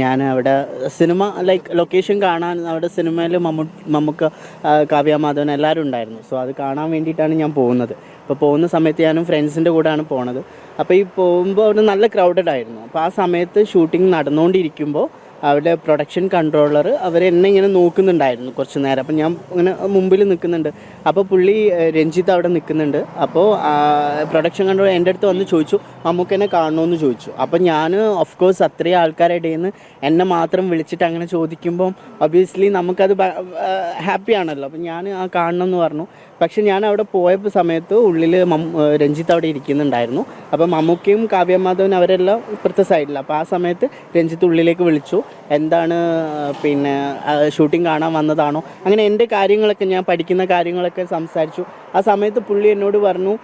ഞാൻ അവിടെ cinema like location കാണാൻ അവിടെ സിനിമയിൽ മമ്മു മമ്മൂക്ക കാവ്യ മാധവൻ എല്ലാവരും ഉണ്ടായിരുന്നു. സോ അത് കാണാൻ വേണ്ടിയിട്ടാണ് ഞാൻ പോകുന്നത്. അപ്പോൾ പോകുന്ന സമയത്ത് ഞാനും ഫ്രണ്ട്സിന്റെ കൂടെയാണ് പോണത്. അപ്പോൾ ഈ പോകുമ്പോൾ അവിടെ നല്ല ക്രൗഡഡ് ആയിരുന്നു. അപ്പോൾ ആ സമയത്ത് ഷൂട്ടിംഗ് നടന്നുകൊണ്ടിരിക്കുമ്പോൾ അവിടെ പ്രൊഡക്ഷൻ കൺട്രോളർ അവർ എന്നെ ഇങ്ങനെ നോക്കുന്നുണ്ടായിരുന്നു കുറച്ച് നേരം. അപ്പം ഞാൻ ഇങ്ങനെ മുമ്പിൽ നിൽക്കുന്നുണ്ട് അപ്പോൾ പുള്ളി രഞ്ജിത്ത് അവിടെ നിൽക്കുന്നുണ്ട് അപ്പോൾ പ്രൊഡക്ഷൻ കൺട്രോളർ എന്റെ അടുത്ത് വന്ന് ചോദിച്ചു മമ്മൂക്കനെ കാണണമെന്ന് ചോദിച്ചു. അപ്പോൾ ഞാൻ ഓഫ് കോഴ്സ് അത്രയും ആൾക്കാരുടെ നിന്ന് എന്നെ മാത്രം വിളിച്ചിട്ട് അങ്ങനെ ചോദിക്കുമ്പം ഒബിയസ്ലി നമുക്കത് ഹാപ്പി ആണല്ലോ. അപ്പം ഞാൻ ആ കാണണം എന്ന് പറഞ്ഞു. പക്ഷെ ഞാൻ അവിടെ പോയ സമയത്ത് ഉള്ളിൽ രഞ്ജിത്ത് അവിടെ ഇരിക്കുന്നുണ്ടായിരുന്നു. അപ്പോൾ മമ്മൂക്കയും കാവ്യമാധവൻ അവരെല്ലാം ഇപ്പുറത്തെ സൈഡിൽ അപ്പോൾ ആ സമയത്ത് രഞ്ജിത്ത് ഉള്ളിലേക്ക് വിളിച്ചു. എന്താണ് പിന്നെ ഷൂട്ടിംഗ് കാണാൻ വന്നതാണോ? അങ്ങനെ എന്റെ കാര്യങ്ങളൊക്കെ ഞാൻ പഠിക്കുന്ന കാര്യങ്ങളൊക്കെ സംസാരിച്ചു. ആ സമയത്ത് പുള്ളി എന്നോട് പറഞ്ഞു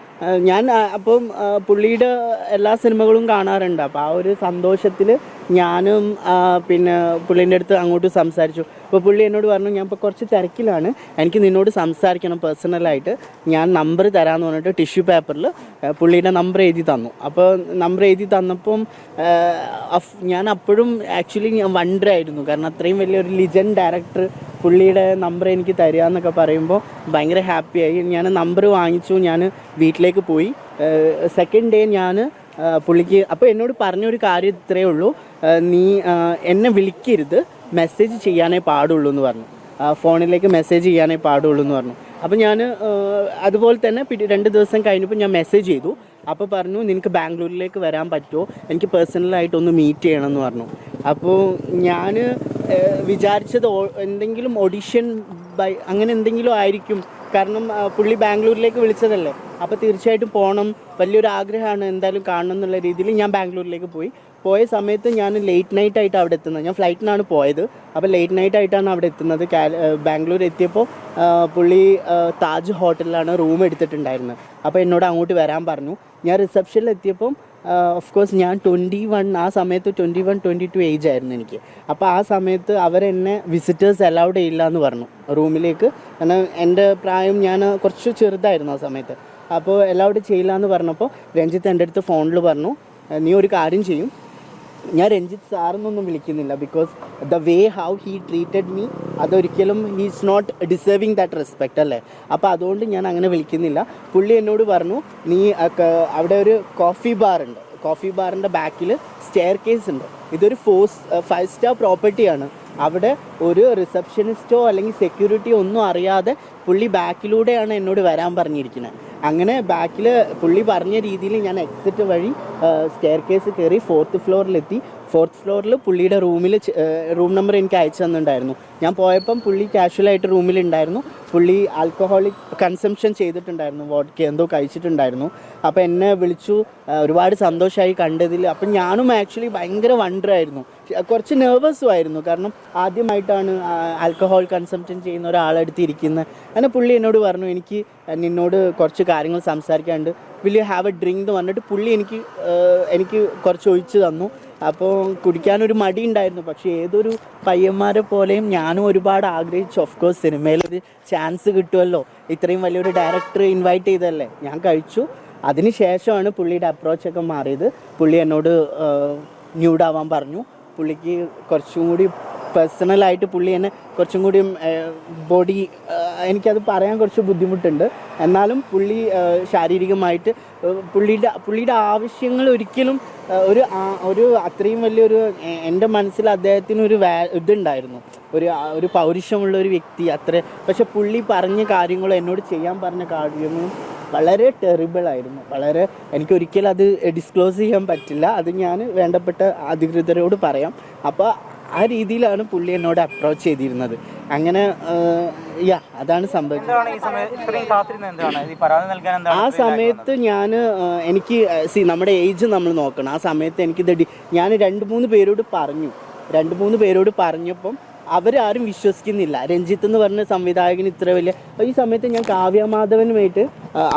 ഞാൻ അപ്പം പുള്ളിയുടെ എല്ലാ സിനിമകളും കാണാറുണ്ട്. അപ്പോൾ ആ ഒരു സന്തോഷത്തിൽ ഞാനും പിന്നെ പുള്ളീന്റെ അടുത്ത് അങ്ങോട്ട് സംസാരിച്ചു. അപ്പോൾ പുള്ളി എന്നോട് പറഞ്ഞു ഞാൻ ഇപ്പോൾ കുറച്ച് തിരക്കിലാണ്. എനിക്ക് നിന്നോട് സംസാരിക്കണം പേഴ്സണലായിട്ട്. ഞാൻ നമ്പർ തരാമെന്ന് പറഞ്ഞിട്ട് ടിഷ്യൂ പേപ്പറിൽ പുള്ളിയുടെ നമ്പർ എഴുതി തന്നു. അപ്പോൾ നമ്പർ എഴുതി തന്നപ്പം ഞാൻ അപ്പോഴും ആക്ച്വലി ഞാൻ വണ്ടറായിരുന്നു. കാരണം അത്രയും വലിയൊരു ലിജൻ ഡയറക്ടർ പുള്ളിയുടെ നമ്പർ എനിക്ക് തരിക എന്നൊക്കെ പറയുമ്പോൾ ഭയങ്കര ഹാപ്പിയായി. ഞാൻ നമ്പർ വാങ്ങിച്ചു. ഞാൻ വീട്ടിലേക്ക് പോയി. സെക്കൻഡ് ഡേ ഞാൻ പുള്ളിക്ക് അപ്പോൾ എന്നോട് പറഞ്ഞൊരു കാര്യം ഇത്രയേ ഉള്ളൂ. നീ എന്നെ വിളിക്കരുത്. മെസ്സേജ് ചെയ്യാനേ പാടുള്ളൂ എന്ന് പറഞ്ഞു. ഫോണിലേക്ക് മെസ്സേജ് ചെയ്യാനേ പാടുള്ളൂ എന്ന് പറഞ്ഞു. അപ്പോൾ ഞാൻ അതുപോലെ തന്നെ രണ്ട് ദിവസം കഴിഞ്ഞപ്പോൾ ഞാൻ മെസ്സേജ് ചെയ്തു. അപ്പോൾ പറഞ്ഞു നിനക്ക് ബാംഗ്ലൂരിലേക്ക് വരാൻ പറ്റുമോ? എനിക്ക് പേഴ്സണലായിട്ടൊന്ന് മീറ്റ് ചെയ്യണം എന്ന് പറഞ്ഞു. അപ്പോൾ ഞാൻ വിചാരിച്ചത് എന്തെങ്കിലും ഓഡിഷൻ ബൈ അങ്ങനെ എന്തെങ്കിലും ആയിരിക്കും. കാരണം പുള്ളി ബാംഗ്ലൂരിലേക്ക് വിളിച്ചതല്ലേ. അപ്പോൾ തീർച്ചയായിട്ടും പോകണം വലിയൊരു ആഗ്രഹമാണ് എന്തായാലും കാണണം എന്നുള്ള രീതിയിൽ ഞാൻ ബാംഗ്ലൂരിലേക്ക് പോയി. പോയ സമയത്ത് ഞാൻ ലേറ്റ് നൈറ്റ് ആയിട്ട് അവിടെ എത്തുന്നത്. ഞാൻ ഫ്ലൈറ്റിനാണ് പോയത്. അപ്പോൾ ലേറ്റ് നൈറ്റ് ആയിട്ടാണ് അവിടെ എത്തുന്നത്. ബാംഗ്ലൂർ എത്തിയപ്പോൾ പുള്ളി താജ് ഹോട്ടലിലാണ് റൂം എടുത്തിട്ടുണ്ടായിരുന്നത്. അപ്പോൾ എന്നോട് അങ്ങോട്ട് വരാൻ പറഞ്ഞു. ഞാൻ റിസപ്ഷനിൽ എത്തിയപ്പം ഓഫ് കോഴ്സ് ഞാൻ ട്വന്റി വൺ ആ സമയത്ത് twenty one twenty two age ആയിരുന്നു എനിക്ക്. അപ്പോൾ ആ സമയത്ത് അവരെന്നെ വിസിറ്റേഴ്സ് അലൗഡ് ചെയ്യില്ല എന്ന് പറഞ്ഞു റൂമിലേക്ക്. കാരണം എന്റെ പ്രായം ഞാൻ കുറച്ച് ചെറുതായിരുന്നു ആ സമയത്ത്. അപ്പോൾ അലൗഡ് ചെയ്യില്ല എന്ന് പറഞ്ഞപ്പോൾ രഞ്ജിത്ത് എന്റെ അടുത്ത് ഫോണിൽ പറഞ്ഞു നീ ഒരു കാര്യം ചെയ്യും. ഞാൻ രഞ്ജിത്ത് സാറെന്നൊന്നും വിളിക്കുന്നില്ല because the way how he treated me അതൊരിക്കലും he's not deserving that respect അല്ലേ? അപ്പോൾ അതുകൊണ്ട് ഞാൻ അങ്ങനെ വിളിക്കുന്നില്ല. പുള്ളി എന്നോട് പറഞ്ഞു നീ അവിടെ ഒരു കോഫി ബാർ ഉണ്ട്. കോഫി ബാറിന്റെ ബാക്കിൽ സ്റ്റെയർ കേസ് ഉണ്ട്. ഇതൊരു ഫോസ് ഫൈവ് സ്റ്റാർ പ്രോപ്പർട്ടിയാണ് അവിടെ ഒരു റിസപ്ഷനിസ്റ്റോ അല്ലെങ്കിൽ സെക്യൂരിറ്റിയോ ഒന്നും അറിയാതെ പുള്ളി ബാക്കിലൂടെയാണ് എന്നോട് വരാൻ പറഞ്ഞിരിക്കുന്നത് അങ്ങനെ ബാക്കിൽ പുള്ളി പറഞ്ഞ രീതിയിൽ ഞാൻ എക്സിറ്റ് വഴി സ്റ്റെയർ കേസ് കയറി ഫോർത്ത് ഫ്ലോറിലെത്തി ഫോർത്ത് ഫ്ലോറിൽ പുള്ളിയുടെ റൂമിൽ റൂം നമ്പർ എനിക്ക് അയച്ചു തന്നിട്ടുണ്ടായിരുന്നു. ഞാൻ പോയപ്പം പുള്ളി കാഷ്വലായിട്ട് റൂമിലുണ്ടായിരുന്നു. പുള്ളി ആൽക്കഹോളിക് കൺസംഷൻ ചെയ്തിട്ടുണ്ടായിരുന്നു. വോട്ട് എന്തോ കഴിച്ചിട്ടുണ്ടായിരുന്നു. അപ്പോൾ എന്നെ വിളിച്ചു ഒരുപാട് സന്തോഷമായി കണ്ടതിൽ. അപ്പം ഞാനും ആക്ച്വലി ഭയങ്കര വണ്ടറായിരുന്നു. കുറച്ച് നെർവസും ആയിരുന്നു. കാരണം ആദ്യമായിട്ടാണ് ആൽക്കഹോൾ കൺസംഷൻ ചെയ്യുന്ന ഒരാളെടുത്ത് ഇരിക്കുന്നത്. അങ്ങനെ പുള്ളി എന്നോട് പറഞ്ഞു എനിക്ക് നിന്നോട് കുറച്ച് കാര്യങ്ങൾ സംസാരിക്കാണ്ട് will you have a drink എന്ന് പറഞ്ഞിട്ട് പുള്ളി എനിക്ക് എനിക്ക് കുറച്ച് ഒഴിച്ചു തന്നു. അപ്പോൾ കുടിക്കാനൊരു മടി ഉണ്ടായിരുന്നു പക്ഷേ ഏതൊരു പയ്യന്മാരെ പോലെയും ഞാനും ഒരുപാട് ആഗ്രഹിച്ചു. ഓഫ് കോഴ്സ് സിനിമയിലൊരു ചാൻസ് കിട്ടുമല്ലോ ഇത്രയും വലിയൊരു ഡയറക്ടർ ഇൻവൈറ്റ് ചെയ്തല്ലേ ഞാൻ കഴിച്ചു. അതിന് ശേഷമാണ് പുള്ളിയുടെ അപ്രോച്ചൊക്കെ മാറിയത്. പുള്ളി എന്നോട് ന്യൂഡാവാൻ പറഞ്ഞു. പുള്ളിക്ക് കുറച്ചും കൂടി പേഴ്സണലായിട്ട് പുള്ളി എന്നെ കുറച്ചും കൂടി ബോഡി എനിക്കത് പറയാൻ കുറച്ച് ബുദ്ധിമുട്ടുണ്ട്. എന്നാലും പുള്ളി ശാരീരികമായിട്ട് പുള്ളിയുടെ പുള്ളിയുടെ ആവശ്യങ്ങൾ ഒരിക്കലും ഒരു ഒരു അത്രയും വലിയൊരു എന്റെ മനസ്സിൽ അദ്ദേഹത്തിന് ഒരു വാ ഇതുണ്ടായിരുന്നു. ഒരു ഒരു പൗരുഷമുള്ള ഒരു വ്യക്തി അത്ര. പക്ഷെ പുള്ളി പറഞ്ഞ കാര്യങ്ങളും എന്നോട് ചെയ്യാൻ പറഞ്ഞ കാര്യങ്ങളും വളരെ ടെറിബിൾ ആയിരുന്നു. വളരെ എനിക്ക് ഒരിക്കലും അത് ഡിസ്ക്ലോസ് ചെയ്യാൻ പറ്റില്ല. അത് ഞാൻ വേണ്ടപ്പെട്ട അധികൃതരോട് പറയാം. അപ്പോൾ ആ രീതിയിലാണ് പുള്ളി എന്നോട് അപ്രോച്ച് ചെയ്തിരുന്നത്. അങ്ങനെ യാ അതാണ് സംഭവിച്ചത്. ആ സമയത്ത് ഞാൻ എനിക്ക് സി നമ്മുടെ ഏജ് നമ്മൾ നോക്കണം. ആ സമയത്ത് എനിക്ക് ഞാൻ രണ്ട് മൂന്ന് പേരോട് പറഞ്ഞു. രണ്ട് മൂന്ന് പേരോട് പറഞ്ഞപ്പം അവരാരും വിശ്വസിക്കുന്നില്ല. രഞ്ജിത്ത് എന്ന് പറഞ്ഞ സംവിധായകന് ഇത്ര വലിയ അപ്പോൾ ഈ സമയത്ത് ഞാൻ കാവ്യമാധവനുമായിട്ട്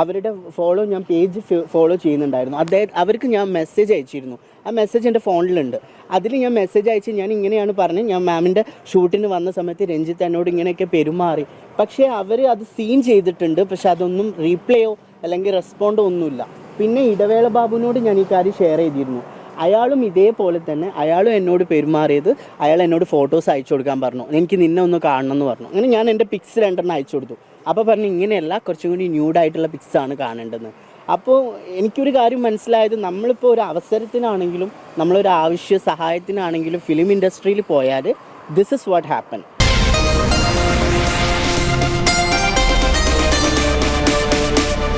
അവരുടെ ഫോളോ ഞാൻ പേജ് ഫോളോ ചെയ്യുന്നുണ്ടായിരുന്നു. അദ്ദേഹം അവർക്ക് ഞാൻ മെസ്സേജ് അയച്ചിരുന്നു. ആ മെസ്സേജ് എന്റെ ഫോണിലുണ്ട് അതിൽ ഞാൻ മെസ്സേജ് അയച്ച് ഞാൻ ഇങ്ങനെയാണ് പറഞ്ഞത് ഞാൻ മാമിന്റെ ഷൂട്ടിന് വന്ന സമയത്ത് രഞ്ജിത്ത് എന്നോട് ഇങ്ങനെയൊക്കെ പെരുമാറി. പക്ഷേ അവർ അത് സീൻ ചെയ്തിട്ടുണ്ട്. പക്ഷെ അതൊന്നും റീപ്ലേയോ അല്ലെങ്കിൽ റെസ്പോണ്ടോ ഒന്നുമില്ല പിന്നെ ഇടവേള ബാബുവിനോട് ഞാൻ ഈ കാര്യം ഷെയർ ചെയ്തിരുന്നു. അയാളും ഇതേപോലെ തന്നെ അയാളും എന്നോട് പെരുമാറിയത് അയാൾ എന്നോട് ഫോട്ടോസ് അയച്ചു കൊടുക്കാൻ പറഞ്ഞു. എനിക്ക് നിന്നെ ഒന്ന് കാണണം എന്ന് പറഞ്ഞു. അങ്ങനെ ഞാൻ എന്റെ പിക്സ് രണ്ടെണ്ണം അയച്ചു കൊടുത്തു. അപ്പോൾ പറഞ്ഞു ഇങ്ങനെയല്ല കുറച്ചും കൂടി ന്യൂഡായിട്ടുള്ള പിക്സാണ് കാണേണ്ടത്. അപ്പോൾ എനിക്കൊരു കാര്യം മനസ്സിലായത് നമ്മളിപ്പോൾ ഒരു അവസരത്തിനാണെങ്കിലും നമ്മളൊരു ആവശ്യ സഹായത്തിനാണെങ്കിലും ഫിലിം ഇൻഡസ്ട്രിയിൽ പോയാൽ ദിസ് ഇസ് വാട്ട് ഹാപ്പൻ